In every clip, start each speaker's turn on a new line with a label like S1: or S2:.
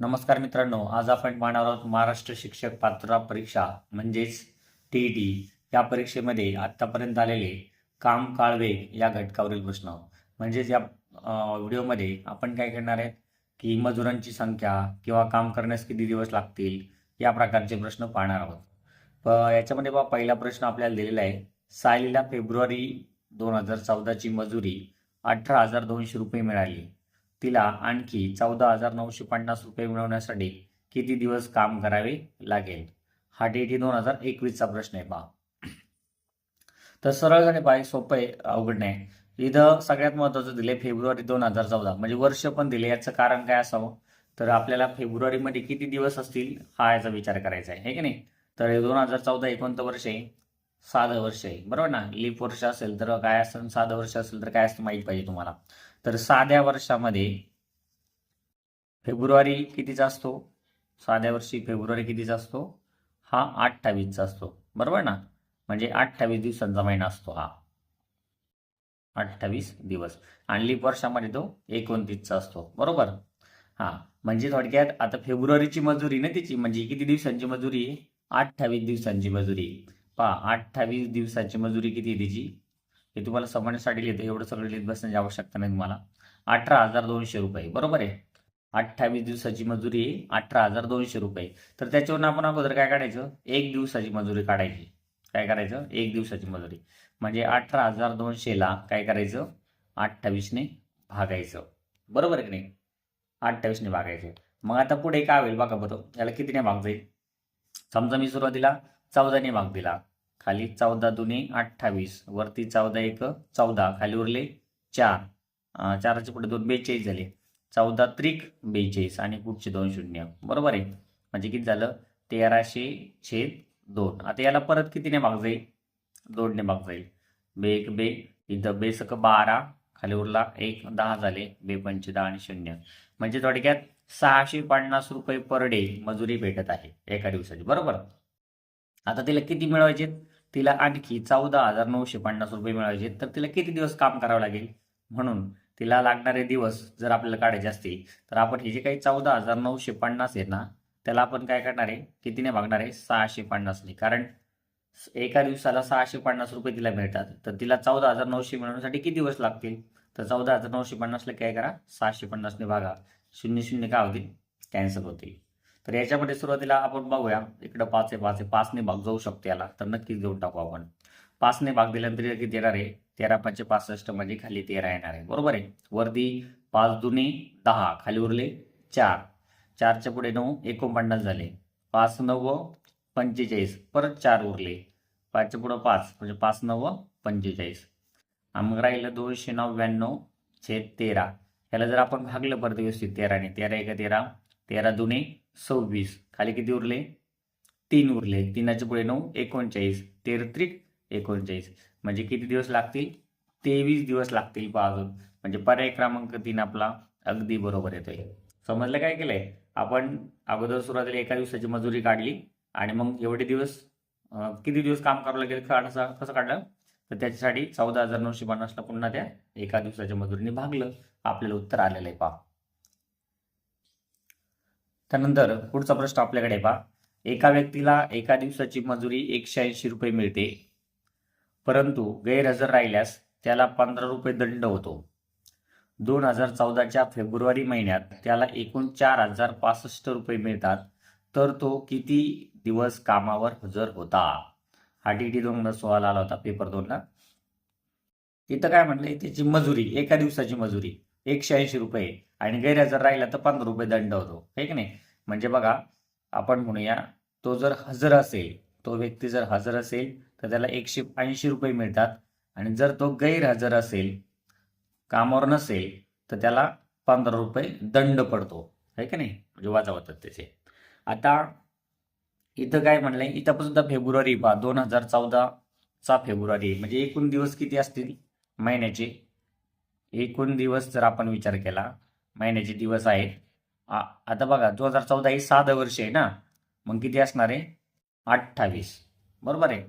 S1: नमस्कार मित्रांनो आज आपण पाहणार आहोत महाराष्ट्र शिक्षक पात्रता परीक्षा म्हणजेच टी ई या परीक्षेमध्ये आत्तापर्यंत आलेले काम काळ वेग या घटकावरील प्रश्न. म्हणजेच या व्हिडिओमध्ये आपण काय करणार आहेत की मजुरांची संख्या किंवा काम करण्यास किती दिवस लागतील या प्रकारचे प्रश्न पाहणार आहोत. प याच्यामध्ये बा पहिला प्रश्न आपल्याला दिलेला आहे. सायलीला फेब्रुवारी दोन हजार चौदाची मजुरी अठरा हजार दोनशे रुपये मिळाली. तिला आणखी चौदा हजार नऊशे पन्नास रुपये मिळवण्यासाठी किती दिवस काम करावे लागेल? हा डेटी दोन हजार एकवीसचा प्रश्न आहे पहा. तर सरळ झाले पाहिजे सोपं आहे अवघड नाही. इथं सगळ्यात महत्त्वाचं दिले फेब्रुवारी दोन हजार चौदा. म्हणजे वर्ष पण दिले याचं कारण काय असावं? तर आपल्याला फेब्रुवारीमध्ये किती दिवस असतील हा याचा विचार करायचा आहे हे की नाही? तर दोन हजार चौदा एकोणतं वर्ष आहे. साधं वर्ष आहे. बरोबर ना? लीप वर्ष असेल तर काय असेल साधं वर्ष असेल तर काय असतं माहीत पाहिजे तुम्हाला. तर साध्या वर्षामध्ये फेब्रुवारी कितीचा असतो? साध्या वर्षी फेब्रुवारी कितीचा असतो? हा अठ्ठावीसचा असतो. बरोबर ना? म्हणजे अठ्ठावीस दिवसांचा महिना असतो हा. अठ्ठावीस दिवस. आणि लीप वर्षामध्ये तो एकोणतीसचा असतो. बरोबर? हा. म्हणजे थोडक्यात आता फेब्रुवारीची मजुरी ना तिची? म्हणजे किती दिवसांची मजुरी? आहे अठ्ठावीस दिवसांची मजुरी. पहा अठ्ठावीस दिवसाची मजुरी किती आहे तिची? हे तुम्हाला समजण्यासाठी लिहितं एवढं सगळं लिहित बसण्याची आवश्यकता नाही तुम्हाला. अठरा हजार दोनशे रुपये बरोबर आहे? अठ्ठावीस दिवसाची मजुरी आहे अठरा हजार दोनशे रुपये. तर त्याच्यावरून आपण अगोदर काय काढायचं? एक दिवसाची मजुरी काढायची. काय करायचं? एक दिवसाची मजुरी. म्हणजे अठरा हजार दोनशेला काय करायचं? अठ्ठावीसने भागायचं. बरोबर आहे की नाही? अठ्ठावीसने भागायचं. मग आता पुढे काय होईल? बघा बरं. याला कितीने भाग जाईल? समजा मी सुरुवातीला चौदाने भाग दिला. खाली चौदा दुने अठ्ठावीस. वरती चौदा एक चौदा. खाली उरले चार. चाराचे पुढे दोन बेचाळीस झाले. चौदा त्रिक बेचाळीस आणि पुढचे दोन शून्य. बरोबर आहे. म्हणजे किती झालं? तेराशे छेद दोन. आता याला परत कितीने भाग जाईल? दोनने भाग जाईल. बे एक बे. इथं बेसक बारा. खाली उरला एक दहा झाले. बे पंचे दहा आणि शून्य. म्हणजे थोडक्यात सहाशे पन्नास रुपये पर डे मजुरी भेटत आहे एका दिवसाची. बरोबर? आता तिला किती मिळवायचे तिला आणखी चौदा हजार नऊशे पन्नास रुपये मिळायचे. तर तिला किती दिवस काम करावं लागेल? म्हणून तिला लागणारे दिवस जर आपल्याला काढायचे असतील तर आपण हे जे काही चौदा हजार नऊशे पन्नास आहे ना त्याला आपण काय करणार आहे? कितीने भागणार आहे? सहाशे पन्नासने कारण एका दिवसाला सहाशे पन्नास रुपये तिला मिळतात. तर तिला चौदा हजार नऊशे मिळवण्यासाठी किती दिवस लागतील? तर चौदा हजार नऊशे पन्नासला काय करा? सहाशे पन्नासने भागा. शून्य शून्य काय होतील? कॅन्सल होतील. तर याच्यामध्ये सुरुवातीला आपण बघूया. इकडं पाच आहे पाच आहे पाचने भाग जाऊ शकतो याला. तर नक्कीच घेऊन टाकू आपण. पाचने भाग दिल्यानंतर किती येणार आहे? तेरा पाचशे पासष्ट म्हणजे खाली तेरा येणार आहे. बरोबर आहे? वरती पाच दुने दहा खाली उरले चार. चारच्या पुढे नऊ एकोणपन्नास झाले. पाच नऊ पंचेचाळीस. परत चार उरले. पाचच्या पुढं पाच म्हणजे पाच नऊ पंचेचाळीस. आम्ही मग राहिलं दोनशे नव्याण्णव छेद तेरा. ह्याला जर आपण भागलं परत व्यवस्थित तेराने तेरा एका तेरा तेरा दुने सव्वीस. खाली किती उरले? तीन उरले. तीनाचे पुढे नऊ एकोणचाळीस. तेर त्रिक एकोणचाळीस. म्हणजे किती दिवस लागतील? तेवीस दिवस लागतील पहा अजून. म्हणजे पर्याय क्रमांक तीन आपला अगदी बरोबर येतोय. समजलं काय केलंय? आपण अगोदर सुरुवातीला एका दिवसाची मजुरी काढली आणि मग एवढे दिवस किती दिवस काम करावं लागेल काढायचं कसं काढलं? तर त्याच्यासाठी चौदा हजार नऊशे पन्नासला पुन्हा त्या एका दिवसाच्या मजुरीने भागलं. आपल्याला उत्तर आलेलं आहे पहा. त्यानंतर पुढचा प्रश्न आपल्याकडे पहा. एका व्यक्तीला एका दिवसाची मजुरी एकशे ऐंशी रुपये मिळते. परंतु गैरहजर राहिल्यास त्याला पंधरा रुपये दंड होतो. दोन हजार चौदाच्या फेब्रुवारी महिन्यात त्याला एकूण चार हजार पासष्ट रुपये मिळतात. तर तो किती दिवस कामावर हजर होता? हा टी टी दोन सोळाला आला होता पेपर दोनला. इथं काय म्हणलंय त्याची मजुरी एका दिवसाची मजुरी एकशे ऐंशी रुपये. आणि गैरहजर राहिला तर पंधरा रुपये दंड होतो. हे की नाही? म्हणजे बघा आपण म्हणूया तो जर हजर असेल तो व्यक्ती जर हजर असेल तर त्याला एकशे ऐंशी रुपये मिळतात. आणि जर तो गैरहजर असेल कामावर नसेल तर त्याला पंधरा रुपये दंड पडतो. है की नाही? म्हणजे वाजा होतात त्याचे. आता इथं काय म्हणलंय? इथं पण सुद्धा फेब्रुवारी पहा दोन हजार चौदाचा फेब्रुवारी. म्हणजे एकूण दिवस किती असतील? महिन्याचे. एकूण दिवस जर आपण विचार केला महिन्याचे दिवस आहेत आ- आता बघा दोन हजार चौदा ही साधं वर्ष आहे ना? मग किती असणार आहे? अठ्ठावीस. बरोबर आहे?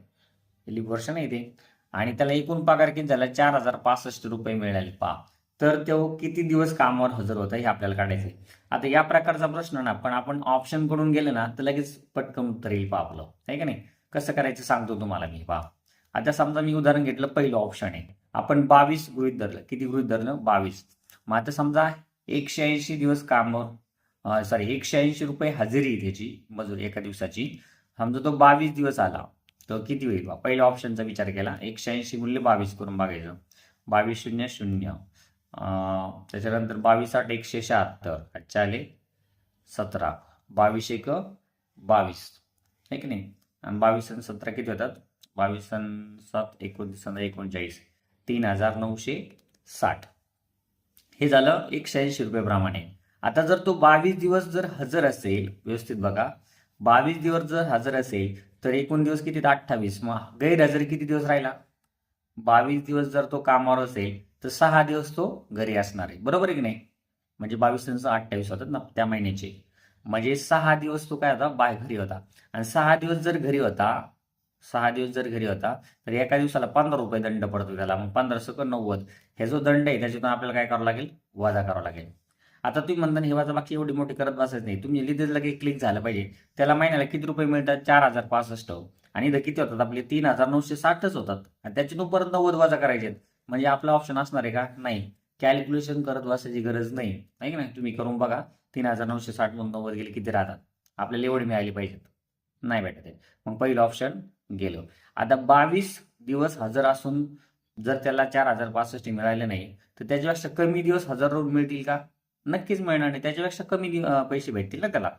S1: लिप वर्ष नाही ते. आणि त्याला एकूण पगार किती झाला? चार हजार पासष्ट रुपये मिळाले. पहा. तर तो किती दिवस कामावर हजर होता हे आपल्याला काढायचं आहे आता या प्रकारचा प्रश्न ना पण आपण ऑप्शनकडून गेले ना तर लगेच पटकन उत्तर येईल पहा आपलं. आहे का नाही? कसं करायचं सांगतो तुम्हाला मी पहा. आता समजा मी उदाहरण घेतलं पहिलं ऑप्शन आहे. आपण बावीस गृहित धरलं. किती गृहित धरलं? बावीस. मग आता समजा एकशे ऐंशी दिवस कामावर सॉरी एकशे ऐंशी रुपये हजेरी त्याची मजुरी एका दिवसाची. समजा तो बावीस दिवस आला तर किती होईल बा? पहिल्या ऑप्शनचा विचार केला एकशे ऐंशी मूल्य बावीस करून बघायचं. बावीस शून्य शून्य. त्याच्यानंतर बावीस आठ एकशे शहात्तर अच्छा आले सतरा. बावीस एक बावीस. आहे की नाही? आणि बावीस आणि सतरा किती होतात? बावीस आणि सात एकोणतीस एकोणचाळीस. तीन हजार नऊशे साठ. हे झालं एकशे ऐंशी रुपयेप्रमाणे आता जर तो बावीस दिवस जर हजर असेल व्यवस्थित बघा. बावीस दिवस जर हजर असेल तर एकूण दिवस किती? अठ्ठावीस. मग गैरहजर किती दिवस राहिला? बावीस दिवस जर तो कामावर असेल तर सहा दिवस तो घरी असणार आहे. बरोबर आहे की नाही? म्हणजे बावीस त्यांचं अठ्ठावीस होतात ना त्या महिन्याचे. म्हणजे सहा दिवस तो काय होता? बाय घरी होता. आणि सहा दिवस जर घरी होता सहा दिवस जर घरी होता तर एका दिवसाला पंधरा रुपये दंड पडतो त्याला. मग पंधरा सक नव्वद. हे जो दंड आहे त्याच्यातून आपल्याला काय करावं लागेल? वादा करावा लागेल. आता तुम्ही म्हणता हे वाजा मागची एवढी मोठी करत बसायच नाही. तुम्ही लिहिलेलं काही क्लिक झालं पाहिजे. त्याला महिन्याला किती रुपये मिळतात? चार हजार पासष्ट. आणि इथं किती होतात? आपले तीन हजार नऊशे साठच होतात. आणि त्याच्यातून परत नव्वद वाजा करायचे म्हणजे आपला ऑप्शन असणार आहे का? नाही. कॅल्क्युलेशन करत बसायची गरज नाही. नाही की नाही? तुम्ही करून बघा. तीन हजार नऊशे साठ मग नव्वद गेले किती राहतात? आपल्याला एवढी मिळाली पाहिजेत. नाही भेटत आहे. मग पहिलं ऑप्शन गेलो. आता बावीस दिवस हजर असून जर त्याला चार हजार पासष्ट मिळाले नाही तर त्याच्यापेक्षा कमी दिवस हजर रोज मिळतील का? नक्कीच मिळणार नाही. त्याच्यापेक्षा कमी पैसे भेटतील ना त्याला.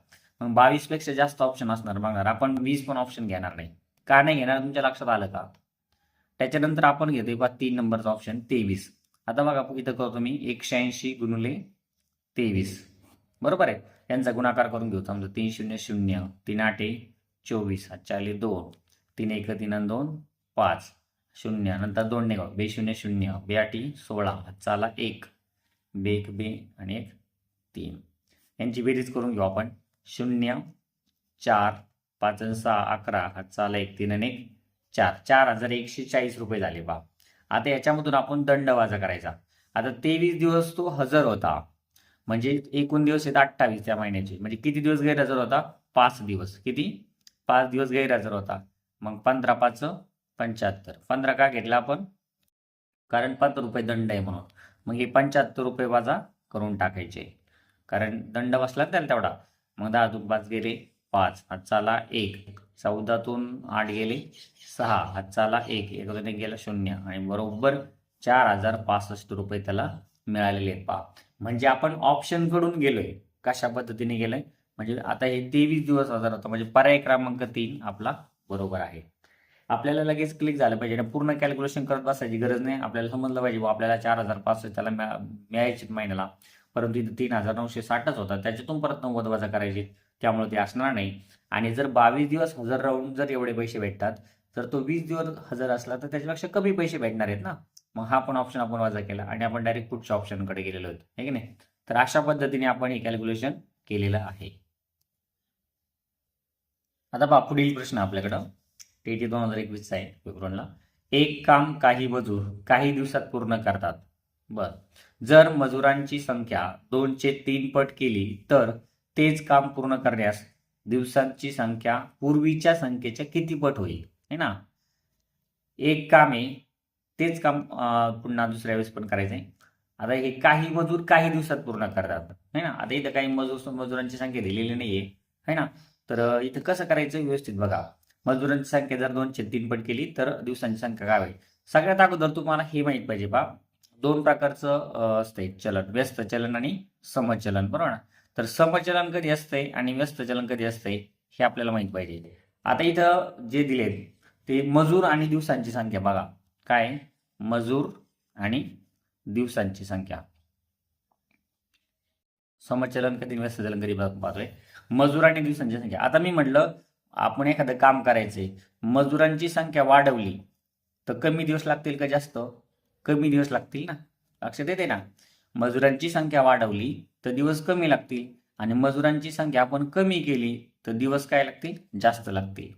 S1: मग बावीसपेक्षा जास्त ऑप्शन असणार बघणार. आपण वीस पण ऑप्शन घेणार नाही. का नाही घेणार? तुमच्या लक्षात आलं का? त्याच्यानंतर आपण घेतोय बा तीन नंबरचा ऑप्शन तेवीस. आता बघा इथं करतो मी एकशे ऐंशी गुणुले तेवीस. बरोबर आहे? यांचा गुणाकार करून घेऊ. समजा तीन शून्य शून्य तीन आठे चोवीस. अच्छा दोन. तीन एक तीन आणि दोन पाच. शून्य. नंतर दोन निघाव. बे शून्य शून्य. बे आठी सोळा. चाला एक. बे एक बे आणि एक तीन. यांची बेरीज करून घेऊ आपण. शून्य चार पाच आणि सहा अकरा. हा चाला एक तीन आणि एक चार. चार हजार एकशे चाळीस रुपये झाले बा. आता याच्यामधून आपण दंड वाजा करायचा. आता तेवीस दिवस तो हजर होता. म्हणजे एकूण दिवस येतात अठ्ठावीस त्या महिन्याचे. म्हणजे किती दिवस गैरहजर होता? पाच दिवस. किती? पाच दिवस गैरहजर होता. मग पंधरा पाच पंच्याहत्तर. पंधरा का घेतला आपण? कारण पंधरा रुपये दंड आहे म्हणून. मग हे पंच्याहत्तर रुपये वाजा करून टाकायचे. कारण दंड बसला त्याला तेवढा. मग दहातून पाच गेले पाच. हातचाला एक. चौदातून आठ गेले सहा. हातचाला एक. एक एक गेला शून्य. आणि बरोबर चार हजार पासष्ट रुपये त्याला मिळालेले आहेत. पहा. म्हणजे आपण ऑप्शनकडून गेलोय. कशा पद्धतीने गेलोय? म्हणजे आता हे तेवीस दिवस हजार होतं. म्हणजे पर्याय क्रमांक तीन आपला बरोबर आहे. आपल्याला लगेच क्लिक झालं पाहिजे आणि पूर्ण कॅल्क्युलेशन करत बसायची गरज नाही. आपल्याला समजलं पाहिजे व आपल्याला चार हजार पाचशे त्याला मिळायचे महिन्याला. परंतु इथं तीन हजार नऊशे साठच होता. त्याच्यातून परत नव्वद वजा करायचे. त्यामुळे ते असणार नाही. आणि जर बावीस दिवस हजर राहून जर एवढे पैसे भेटतात तर तो वीस दिवस हजर असला तर त्याच्यापेक्षा कमी पैसे भेटणार आहेत ना? मग हा पण ऑप्शन आपण वजा केला आणि आपण डायरेक्ट पुढच्या ऑप्शनकडे गेलेलो होतो आहे की नाही? तर अशा पद्धतीने आपण हे कॅल्क्युलेशन केलेलं आहे. आता पहा पुढील प्रश्न आपल्याकडं. टी दोन हजार एकवीसचा आहे पेपरला एक काम काही मजूर काही दिवसात पूर्ण करतात. बर. जर मजुरांची संख्या दोनचे तीन पट केली तर तेच काम पूर्ण करण्यास दिवसांची संख्या पूर्वीच्या संख्येच्या किती पट होईल? है ना? एक काम आहे तेच काम पुन्हा दुसऱ्या वेळेस पण करायचं आहे. आता हे काही मजूर काही दिवसात पूर्ण करतात. है ना? आता इथं काही मजूर मजुरांची संख्या दिलेली नाहीये. है ना? तर इथं कसं करायचं व्यवस्थित बघा. मजुरांची संख्या जर दोनशे तीन पट केली तर दिवसांची संख्या काय होईल? सगळ्यात अगोदर तुम्हाला हे माहीत पाहिजे बा. दोन प्रकारचं असतंय चलन. व्यस्त चलन आणि समचलन बरोबर ना? तर समचलन कधी असतंय आणि व्यस्त चलन कधी असतंय हे आपल्याला माहीत पाहिजे. आता इथं जे दिलेत ते मजूर आणि दिवसांची संख्या बघा. काय? मजूर आणि दिवसांची संख्या. समचलन कधी व्यस्त चलन कधी बघ- पाहतोय मजुरांनी आणि दिवसांची संख्या. आता मी म्हटलं आपण एखादं काम करायचंय मजुरांची संख्या वाढवली तर कमी दिवस लागतील का जास्त? कमी दिवस लागतील ना. लक्षात येते ना? मजुरांची संख्या वाढवली तर दिवस कमी लागतील. आणि मजुरांची संख्या आपण कमी केली तर दिवस काय लागतील? जास्त लागतील.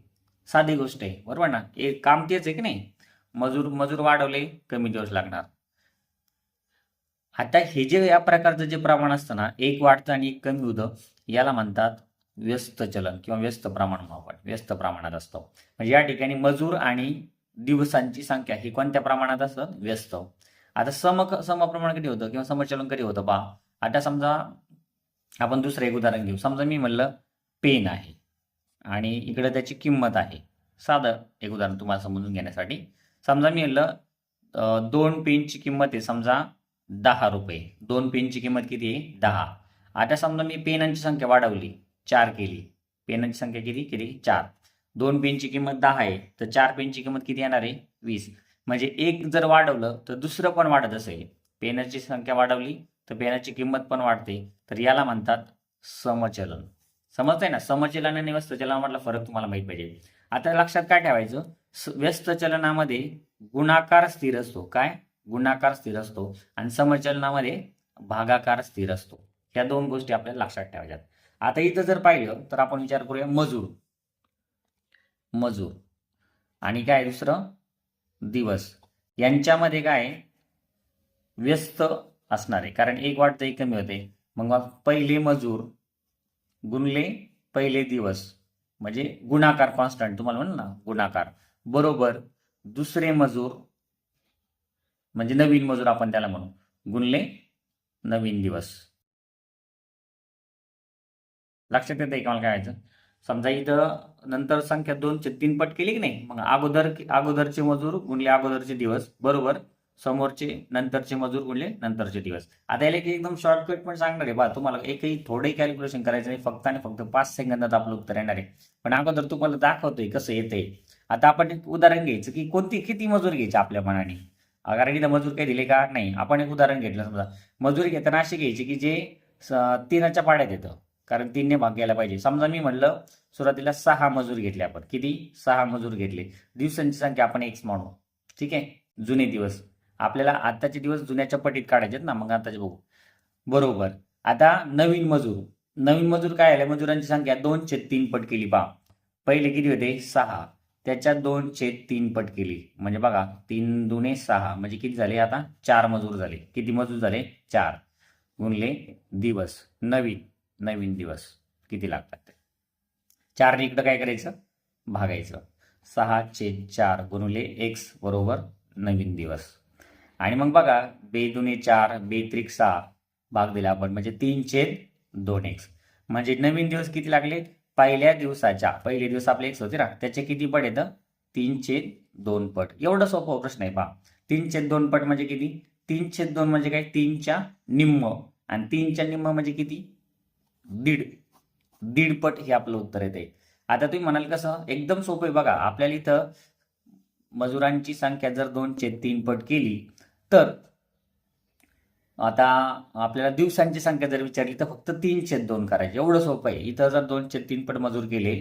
S1: साधी गोष्ट आहे बरोबर ना? एक काम तेच आहे की नाही? मजूर मजूर वाढवले कमी दिवस लागणार. आता हे जे या प्रकारचं जे प्रमाण असतं ना एक वाढतं आणि एक कमी होतं याला म्हणतात व्यस्त चलन किंवा व्यस्त प्रमाण म्हणू आपण. व्यस्त प्रमाणात असतं. म्हणजे या ठिकाणी मजूर आणि दिवसांची संख्या ही कोणत्या प्रमाणात असतं? व्यस्त. आता सम समप्रमाण कधी होतं किंवा समचलन कधी होतं? पहा. आता समजा आपण दुसरं एक उदाहरण घेऊ. समजा मी म्हणलं पेन आहे. आणि इकडं त्याची किंमत आहे. साधं एक उदाहरण तुम्हाला समजून घेण्यासाठी. समजा मी म्हणलं दोन पेनची किंमत आहे. समजा दहा रुपये. दोन पेनची किंमत किती आहे? दहा. आता समजा मी पेनांची संख्या वाढवली चार केली. पेनांची संख्या किती? केली चार. दोन पेनची किंमत दहा आहे तर चार पेनची किंमत किती येणार आहे? वीस. म्हणजे एक जर वाढवलं तर दुसरं पण वाढत असेल. पेनाची संख्या वाढवली तर पेनाची किंमत पण वाढते. तर याला म्हणतात समचलन. समजतंय ना? समचलन आणि व्यस्त चलनामधला फरक तुम्हाला माहीत पाहिजे. आता लक्षात काय ठेवायचं? व्यस्त चलनामध्ये गुणाकार स्थिर असतो. काय? गुणाकार स्थिर असतो आणि समचलनामध्ये भागाकार स्थिर असतो. या दोन गोष्टी आपल्याला लक्षात ठेवायच्यात आता इथं जर पाहिलं तर आपण विचार करूया मजूर. मजूर. आणि काय दुसरं? दिवस. यांच्यामध्ये काय? व्यस्त असणार. आहे कारण एक वाटतं एक कमी होते मग पहिले मजूर गुणले पहिले दिवस. म्हणजे गुणाकार कॉन्स्टंट तुम्हाला म्हणलं ना गुणाकार. बरोबर. दुसरे मजूर म्हणजे नवीन मजूर आपण त्याला म्हणू. गुणले नवीन दिवस. लक्षात येते का मला काय व्हायचं? समजा इथं नंतर संख्या दोनचे तीन पट केली की नाही मग अगोदर अगोदरचे मजूर गुणले अगोदरचे दिवस बरोबर? समोरचे नंतरचे मजूर गुणले नंतरचे दिवस. आता याला की एकदम शॉर्टकट पण सांगणार आहे. बा तुम्हाला एकही थोडंही कॅल्क्युलेशन करायचं नाही फक्त आणि फक्त पाच सेकंदात आपलं उत्तर येणार आहे. पण अगोदर तुम्हाला दाखवतोय कसं येतंय. आता आपण एक उदाहरण घ्यायचं की कोणती किती मजूर घ्यायची आपल्या मनाने? कारण इथं मजूर काही दिले का? नाही. आपण एक उदाहरण घेतलं समजा. मजुरी घेताना अशी घ्यायची की जे स- तीनाच्या पाड्यात येतं. कारण तीनने भाग घ्यायला पाहिजे. समजा मी म्हणलं सुरुवातीला सहा मजूर घेतले आपण. किती? सहा मजूर घेतले. दिवसांची संख्या आपण एक्स म्हणू. ठीक आहे? जुने दिवस. आपल्याला आत्ताचे दिवस जुन्याच्या पटीत काढायचे आहेत ना. मग आताचे बघू. बरोबर. आता नवीन मजूर. नवीन मजूर काय आले मजुरांची संख्या दोनशे तीन पट केली बा. पहिले किती होते? सहा. त्याच्यात दोन छेद तीन पट केली. म्हणजे बघा तीन दुने सहा. म्हणजे किती झाले आता? चार मजूर झाले. किती मजूर झाले? चार. गुणले दिवस. नवीन. नवीन दिवस. किती लागतात ते? चार इकडं काय करायचं? भागायचं. सहा छेद चार गुणले एक्स बरोबर नवीन दिवस. आणि मग बघा बे दुने चार बे त्रिक सहा भाग दिला आपण. म्हणजे तीन छेद दोन एक्स. म्हणजे नवीन दिवस किती लागले? पहिल्या दिवसाच्या पहिले दिवस आपले एक्स होते ना त्याचे किती पट येतं? तीनशे दोन पट. एवढं सोपा प्रश्न आहे पहा. तीनशे दोन पट म्हणजे किती? तीनशे दोन म्हणजे काय? तीनच्या निम्म. आणि तीनच्या निम्म म्हणजे किती? दीड. दीड पट हे आपलं उत्तर येते आता तुम्ही म्हणाल कसं? एकदम सोपं आहे बघा. आपल्याला इथं मजुरांची संख्या जर दोनशे तीन पट केली तर आता आपल्याला दिवसांची संख्या जर विचारली तर फक्त तीन छेद दोन करायचे. एवढं सोपं आहे. इथं जर दोन छेद तीन पट मजूर केले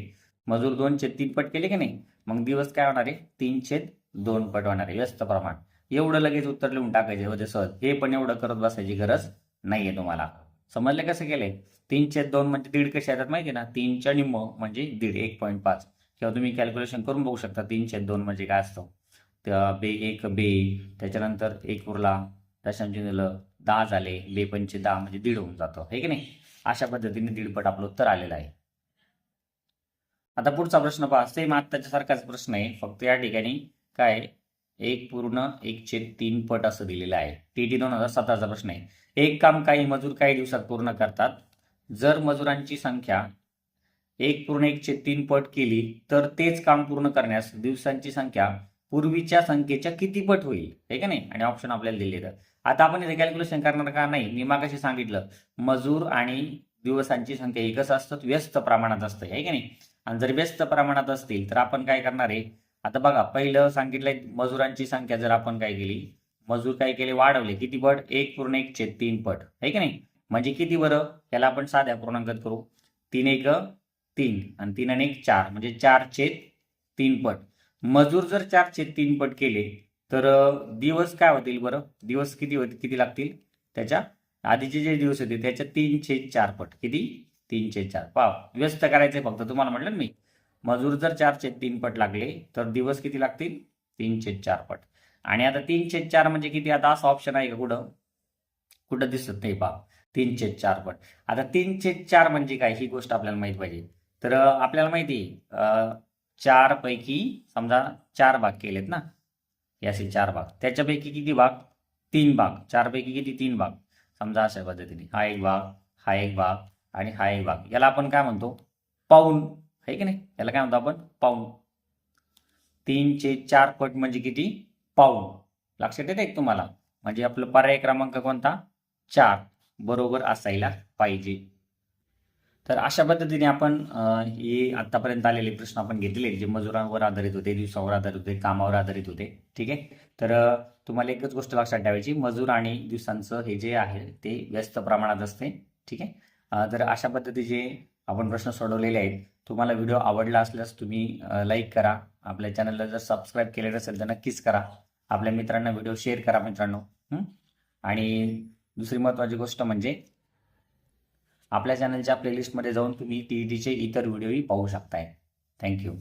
S1: मजूर दोन छेद तीन पट केले की नाही मग दिवस काय होणार आहे? तीन छेद दोन पट होणार आहे. व्यस्त प्रमाण. एवढं लगेच उत्तर लिहून टाकायचे. होते सहज. हे पण एवढं करत बसायची गरज नाहीये तुम्हाला. समजले कसं केलंय? तीन छेद दोन म्हणजे दीड कसे येतात माहिती आहे ना तीनच्या निम्म म्हणजे दीड. एक पॉईंट पाच. किंवा तुम्ही कॅल्क्युलेशन करून बघू शकता तीन छेद दोन म्हणजे काय असतं? बे एक बे. त्याच्यानंतर एक उरला. दशांश दिलं. दहा झाले लेपनचे दहा म्हणजे दीड होऊन जातं. हे की नाही? अशा पद्धतीने दीडपट आपलं उत्तर आलेलं आहे. आता पुढचा प्रश्न पहा. सेम आत्ताच्या सारखाच प्रश्न आहे. फक्त या ठिकाणी काय? एक पूर्ण एक तीन पट असं दिलेलं आहे. टी टी दोन हजार सतराचा प्रश्न आहे. एक काम काही मजूर काही दिवसात पूर्ण करतात. जर मजुरांची संख्या एक पूर्ण एक तीन पट केली तर तेच काम पूर्ण करण्यास दिवसांची संख्या पूर्वीच्या संख्येच्या किती पट होईल आहे का नाही? आणि ऑप्शन आपल्याला दिले तर आता आपण इथे कॅल्क्युलेशन करणार का? नाही. मी मागाशी सांगितलं मजूर आणि दिवसांची संख्या एकच असतात असतं व्यस्त प्रमाणात असतं आहे का नाही? आणि जर व्यस्त प्रमाणात असतील तर आपण काय करणार आहे? आता बघा पहिलं सांगितलंय मजुरांची संख्या जर आपण काय केली मजूर काय केले? वाढवले. किती पट एक पूर्ण एक छेद तीन पट आहे की नाही? म्हणजे किती बरं? याला आपण साध्या पूर्णांकात करू. तीन एक तीन. आणि तीन आणि एक चार. म्हणजे चार छेद तीन पट. मजूर जर चार तीन पट केले तर दिवस काय होतील बरं? दिवस किती होते? किती लागतील? त्याच्या आधीचे जे दिवस होते त्याच्या तीन छेद चार पट. किती? तीनशे चार. पाव. व्यस्त करायचे फक्त तुम्हाला म्हटलं ना मी. मजूर जर चारशे तीन पट लागले तर दिवस किती लागतील? तीनशे चार पट. आणि आता तीनशे चार म्हणजे किती? आता असं ऑप्शन आहे का कुठं? कुठं दिसत नाही पहा तीनशे चार पट. आता तीन छेद चार म्हणजे काय? ही गोष्ट आपल्याला माहीत पाहिजे. तर आपल्याला माहिती चारपैकी चार पैकी समजा चार भाग केलेत ना? हे असे चार भाग. त्याच्यापैकी किती भाग? तीन भाग. चारपैकी किती? तीन भाग. समजा अशा पद्धतीने. हा एक भाग हा एक भाग आणि हा एक भाग. याला आपण काय म्हणतो? पाऊन. आहे की नाही? याला काय म्हणतो आपण? पाऊन. तीनचे चार पट म्हणजे किती? पाऊन. लक्षात येते तुम्हाला? म्हणजे आपलं पर्याय क्रमांक कोणता? चार. बरोबर असायला पाहिजे. तर अशा पद्धतीने आपण हे आतापर्यंत आलेले प्रश्न आपण घेतले जे मजुरांवर आधारित होते दिवसावर आधारित होते कामावर आधारित होते ठीक आहे? तर तुम्हाला एकच गोष्ट लक्षात ठेवायची मजूर आणि दिवसांचं हे जे आहे ते व्यस्त प्रमाणात असते ठीक आहे? तर अशा पद्धतीचे आपण प्रश्न सोडवलेले आहेत तुम्हाला व्हिडिओ आवडला असल्यास तुम्ही लाईक करा आपल्या चॅनलला जर सबस्क्राईब केलेलं असेल तर नक्कीच करा आपल्या मित्रांना व्हिडिओ शेअर करा मित्रांनो आणि दुसरी महत्त्वाची गोष्ट म्हणजे आपल्या चॅनलच्या प्लेलिस्टमध्ये जाऊन तुम्ही टी ई इतर व्हिडिओही पाहू शकताय. थँक्यू